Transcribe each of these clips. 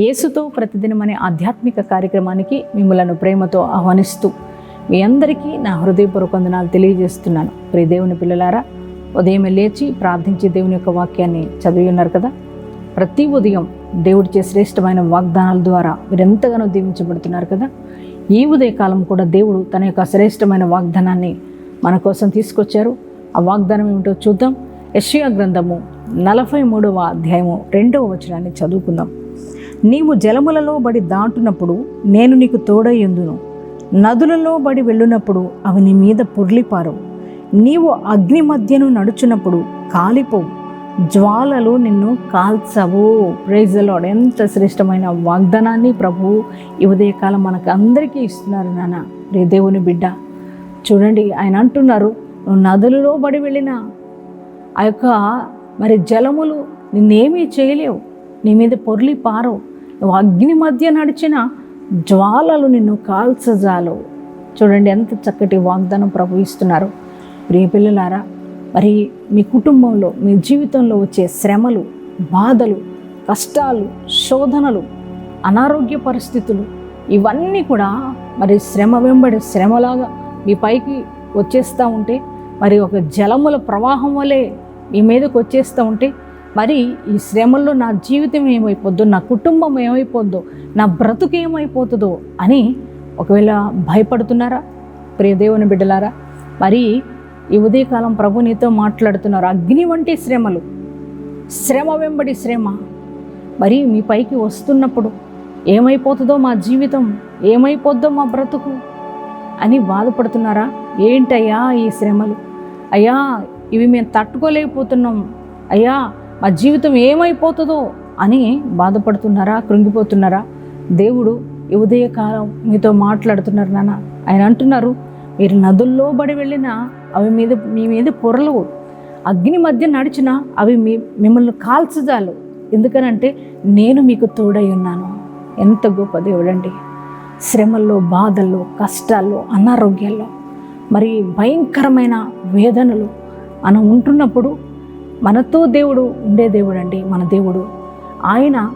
యేసుతో ప్రతిదినం అనే ఆధ్యాత్మిక కార్యక్రమానికి మిమ్మలను ప్రేమతో ఆహ్వానిస్తూ మీ అందరికీ నా హృదయపూర్వక వందనాలు తెలియజేస్తున్నాను. ప్రియ దేవుని పిల్లలారా ఉదయం లేచి ప్రార్థించి దేవుని యొక్క వాక్యాన్ని చదివి ఉన్నారు కదా? ప్రతి ఉదయం దేవుడిచే శ్రేష్టమైన వాగ్దానాల ద్వారా మీరు ఎంతగానో దీవించబడుతున్నారు కదా? ఈ ఉదయకాలం కూడా దేవుడు తన యొక్క శ్రేష్టమైన వాగ్దానాన్ని మన కోసం తీసుకొచ్చారు. ఆ వాగ్దానం ఏమిటో చూద్దాం. యషియా గ్రంథము నలభై మూడవ అధ్యాయము రెండవ వచనాన్ని చదువుకుందాం. నీవు జలములలో బడి దాటునప్పుడు నేను నీకు తోడయ్యుందును నదులలో బడి వెళ్ళునప్పుడు అవి నీ మీద పొర్లిపారవు. నీవు అగ్ని మధ్యను నడుచున్నప్పుడు కాలిపోవు. జ్వాలలు నిన్ను కాల్చవు. ప్రైజలోడ్ ఎంత శ్రేష్టమైన వాగ్దానాన్ని ప్రభు ఈ ఉదయకాలం మనకు అందరికీ ఇస్తున్నారు నాన్న. రే దేవుని బిడ్డ చూడండి ఆయన అంటున్నారు నువ్వు నదులలో బడి వెళ్ళినా ఆ యొక్క మరి జలములు నిన్నేమీ చేయలేవు. నీ మీద పొర్లి పారవు నువ్వు అగ్ని మధ్య నడిచిన జ్వాలలు నిన్ను కాల్చజాలవు. చూడండి ఎంత చక్కటి వాగ్దానం ప్రభు ఇస్తున్నారు. ప్రియపిల్లలారా మరి మీ కుటుంబంలో మీ జీవితంలో వచ్చే శ్రమలు బాధలు కష్టాలు శోధనలు అనారోగ్య పరిస్థితులు ఇవన్నీ కూడా మరి శ్రమ వెంబడి శ్రమలాగా మీ పైకి వచ్చేస్తూ ఉంటే మరి ఒక జలముల ప్రవాహం వలె మీ మీదకి వచ్చేస్తూ ఉంటే మరి ఈ శ్రమల్లో నా జీవితం ఏమైపోద్దు నా కుటుంబం ఏమైపోద్దో నా బ్రతుకు ఏమైపోతుందో అని ఒకవేళ భయపడుతున్నారా? ప్రియదేవుని బిడ్డలారా మరి ఈ ఉదయకాలం ప్రభు నీతో మాట్లాడుతున్నారు. అగ్ని వంటి శ్రమలు శ్రమ వెంబడి శ్రమ. మరి మీ పైకి వస్తున్నప్పుడు ఏమైపోతుందో మా జీవితం ఏమైపోద్దో మా బ్రతుకు అని బాధపడుతున్నారా? ఏంటయ్యా ఈ శ్రమలు? అయ్యా ఇవి మేము తట్టుకోలేకపోతున్నాం. అయ్యా మా జీవితం ఏమైపోతుందో అని బాధపడుతున్నారా? కృంగిపోతున్నారా? దేవుడు ఉదయకాలం మీతో మాట్లాడుతున్నారు నాన్న. ఆయన అంటున్నారు మీరు నదుల్లో బడి వెళ్ళినా అవి మీద మీ మీద పొరలవు. అగ్ని మధ్య నడిచినా అవి మీ మిమ్మల్ని కాల్చజాలు. ఎందుకనంటే నేను మీకు తోడై ఉన్నాను. ఎంత గొప్ప దేవుడండి. శ్రమల్లో బాధల్లో కష్టాల్లో అనారోగ్యాల్లో మరి భయంకరమైన వేదనలు మనం ఉంటున్నప్పుడు మనతో దేవుడు ఉండే దేవుడు అండి మన దేవుడు. ఆయన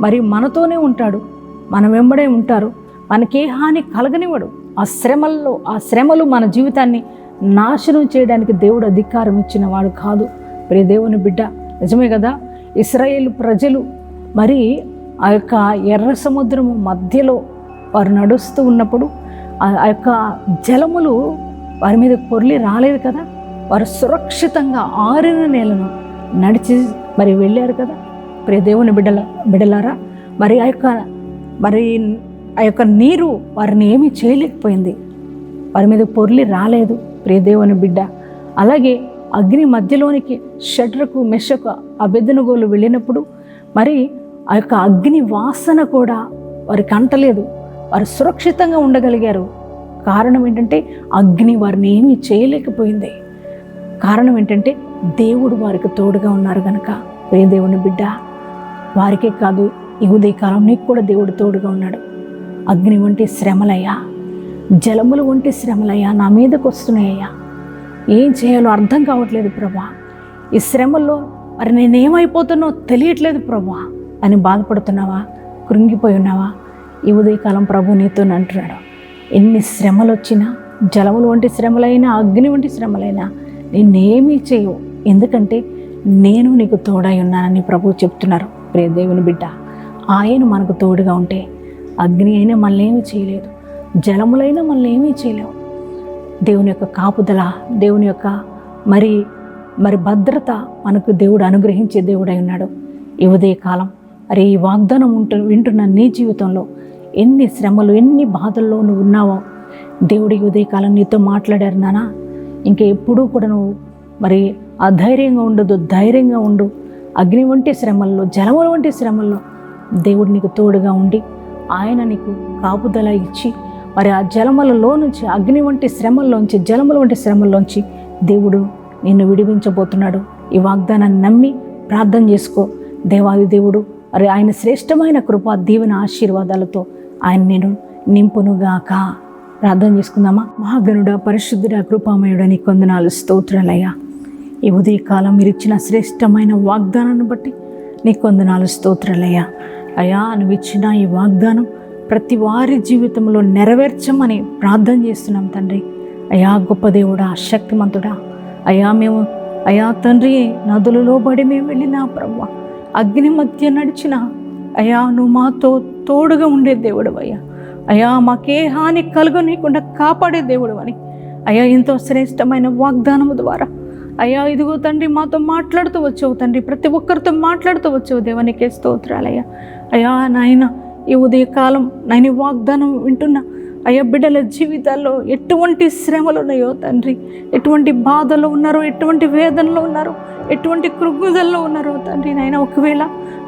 మరి మనతోనే ఉంటాడు. మన వెంబడే ఉంటారు. మనకే హాని కలగనివ్వడు. ఆ శ్రమల్లో ఆ శ్రమలు మన జీవితాన్ని నాశనం చేయడానికి దేవుడు అధికారం ఇచ్చిన వాడు కాదు. ప్రియ దేవుని బిడ్డ నిజమే కదా? ఇస్రాయేల్ ప్రజలు మరి ఆ యొక్క ఎర్ర సముద్రము మధ్యలో వారు నడుస్తూ ఉన్నప్పుడు ఆ ఆ యొక్క జలములు వారి మీద పొర్లి రాలేదు కదా? వారు సురక్షితంగా ఆరిన నేలను నడిచి మరి వెళ్ళారు కదా. ప్రియ దేవుని బిడ్డల బిడ్డలారా మరి ఆ యొక్క మరి ఆ యొక్క నీరు వారిని ఏమీ చేయలేకపోయింది. వారి మీద పొర్లి రాలేదు ప్రియ దేవుని బిడ్డ. అలాగే అగ్ని మధ్యలోనికి షడ్రకు మెషకు అభెదనుగోలు వెళ్ళినప్పుడు మరి ఆ యొక్క అగ్ని వాసన కూడా వారికి అంటలేదు వారు సురక్షితంగా ఉండగలిగారు. కారణం ఏంటంటే అగ్ని వారిని ఏమీ చేయలేకపోయింది. కారణం ఏంటంటే దేవుడు వారికి తోడుగా ఉన్నారు కనుక ప్రియ దేవుని బిడ్డ వారికే కాదు ఈ ఉదయకాలం నీకు కూడా దేవుడు తోడుగా ఉన్నాడు. అగ్ని వంటి శ్రమలయ్యా జలములు వంటి శ్రమలయ్యా నా మీదకు వస్తున్నాయ్యా ఏం చేయాలో అర్థం కావట్లేదు ప్రభా. ఈ శ్రమల్లో మరి నేనేమైపోతున్నో తెలియట్లేదు ప్రభా అని బాధపడుతున్నావా? కృంగిపోయి ఉన్నావా? ఈ ఉదయకాలం ప్రభు నీతో అంటున్నాడు. ఎన్ని శ్రమలు వచ్చినా జలములు వంటి శ్రమలైనా అగ్ని వంటి శ్రమలైనా నిన్నేమీ చేయవు. ఎందుకంటే నేను నీకు తోడై ఉన్నానని ప్రభు చెప్తున్నారు. ప్రియ దేవుని బిడ్డ ఆయన మనకు తోడుగా ఉంటే అగ్ని అయినా మనల్ని ఏమీ చేయలేదు జలములైనా మనల్ని ఏమీ చేయలేవు. దేవుని యొక్క కాపుదల దేవుని యొక్క మరి మరి భద్రత మనకు దేవుడు అనుగ్రహించే దేవుడై ఉన్నాడు. ఈ ఉదయ కాలం మరి ఈ వాగ్దానం ఉంటు వింటున్న నీ జీవితంలో ఎన్ని శ్రమలు ఎన్ని బాధల్లో నువ్వు ఉన్నావో దేవుడి ఈ ఉదయకాలం నీతో మాట్లాడారు నానా. ఇంకా ఎప్పుడూ కూడా నువ్వు మరి అధైర్యంగా ఉండదు ధైర్యంగా ఉండు. అగ్ని వంటి శ్రమల్లో జలముల వంటి శ్రమల్లో దేవుడు నీకు తోడుగా ఉండి ఆయన నీకు కాపుదల ఇచ్చి మరి ఆ జలములలో నుంచి అగ్ని వంటి శ్రమల్లోంచి జలముల వంటి శ్రమల్లోంచి దేవుడు నిన్ను విడిపించబోతున్నాడు. ఈ వాగ్దానాన్ని నమ్మి ప్రార్థన చేసుకో. దేవాది దేవుడు మరి ఆయన శ్రేష్టమైన కృప దీవెన ఆశీర్వాదాలతో ఆయన నేను నింపునుగాక. ప్రార్థన చేసుకుందామా? మహాగనుడ పరిశుద్ధుడ కృపామయుడ నీ కొందనాలు స్తోత్రాలయ్యా. ఈ ఉదయకాలం మీరు ఇచ్చిన శ్రేష్టమైన వాగ్దానాన్ని బట్టి నీ కొందనాలు స్తోత్రాలయ్యా. అయా నువ్వు ఇచ్చిన ఈ వాగ్దానం ప్రతి వారి జీవితంలో నెరవేర్చమని ప్రార్థన చేస్తున్నాం తండ్రి. అయా గొప్ప దేవుడా శక్తిమంతుడా. అయా మేము అయా తండ్రి నదులలో పడి మేము వెళ్ళినా ప్రభు అగ్ని మధ్య నడిచిన అయా నువ్వు మాతో తోడుగా ఉండే దేవుడు అయ్యా అయ్యా మాకే హాని కలుగనీయకుండా కాపాడే దేవుడు అని. అయ్యా ఎంతో శ్రేష్టమైన వాగ్దానము ద్వారా. అయ్యా ఇదిగో తండ్రి మాతో మాట్లాడుతూ వచ్చావు తండ్రి. ప్రతి ఒక్కరితో మాట్లాడుతూ వచ్చావు దేవునికే స్తోత్రాలయ్యా. అయ్యా నాయన ఈ ఉదయకాలం నాయన వాగ్దానం వింటున్నా అయ్యా బిడ్డల జీవితాల్లో ఎటువంటి శ్రమలు ఉన్నాయో తండ్రి. ఎటువంటి బాధలు ఉన్నారో ఎటువంటి వేదనలు ఉన్నారో ఎటువంటి కృంగుదల్లో ఉన్నారో తండ్రి నాయన ఒకవేళ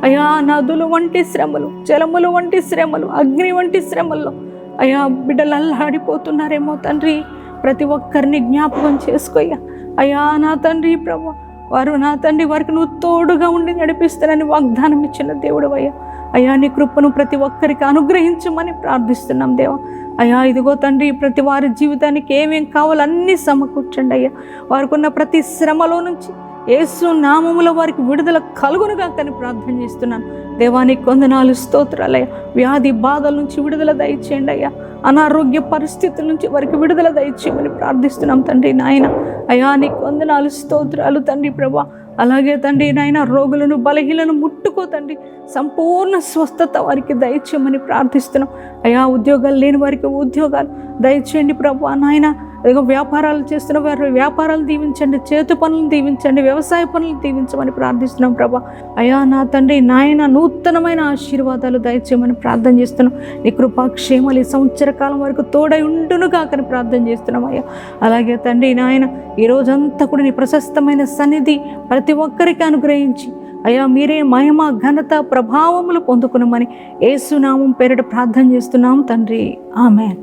అయ్యా నదులు వంటి శ్రమలు జలములు వంటి శ్రమలు అగ్ని వంటి శ్రమల్లో అయ్యా బిడ్డలు అల్లాడిపోతున్నారేమో తండ్రి ప్రతి ఒక్కరిని జ్ఞాపకం చేసుకోయ్యా. అయ్యా నా తండ్రి ప్రభు వారు నా తండ్రి వారికి నువ్వు తోడుగా ఉండి నడిపిస్తానని వాగ్దానం ఇచ్చిన దేవుడు అయ్యా. అయా నీ కృపను ప్రతి ఒక్కరికి అనుగ్రహించమని ప్రార్థిస్తున్నాం దేవా. అయ్యా ఇదిగో తండ్రి ప్రతి వారి జీవితానికి ఏమేం కావాలో అన్నీ సమకూర్చండి అయ్యా. వారికి ఉన్న ప్రతి శ్రమలో నుంచి ఏసు నామములో వారికి విడుదల కలుగునుగా కానీ ప్రార్థన చేస్తున్నాను. దేవానికి కొందనాలు స్తోత్రాలయ్యా. వ్యాధి బాధల నుంచి విడుదల దయచేయండి అయ్యా. అనారోగ్య పరిస్థితుల నుంచి వారికి విడుదల దయచేయమని ప్రార్థిస్తున్నాం తండ్రి నాయన. అయా నీ కొందనాలు స్తోత్రాలు తండ్రి ప్రభా. అలాగే తండ్రి నాయన రోగులను బలహీలను ముట్టుకో తండ్రి. సంపూర్ణ స్వస్థత వారికి దయచేయమని ప్రార్థిస్తున్నాం. అయా ఉద్యోగాలు లేని వారికి ఉద్యోగాలు దయచేయండి ప్రభా నాయన. అదిగో వ్యాపారాలు చేస్తున్న వారి వ్యాపారాలు దీవించండి చేతి పనులను దీవించండి వ్యవసాయ పనులను దీవించమని ప్రార్థిస్తున్నాం ప్రభా. అయా నా తండ్రి నాయన నూతనమైన ఆశీర్వాదాలు దయచేయమని ప్రార్థన చేస్తున్నాం. నీ కృపాక్షేమాలు ఈ సంవత్సర కాలం వరకు తోడై ఉండును కాకని ప్రార్థన చేస్తున్నాం అయ్యా. అలాగే తండ్రి నాయన ఈ రోజంతా కూడా నీ ప్రశస్తమైన సన్నిధి ప్రతి ఒక్కరికి అనుగ్రహించి అయ్యా మీరే మహిమ ఘనత ప్రభావములు పొందుకునమని ఏసునామం పేరిట ప్రార్థన చేస్తున్నాం తండ్రి. ఆమె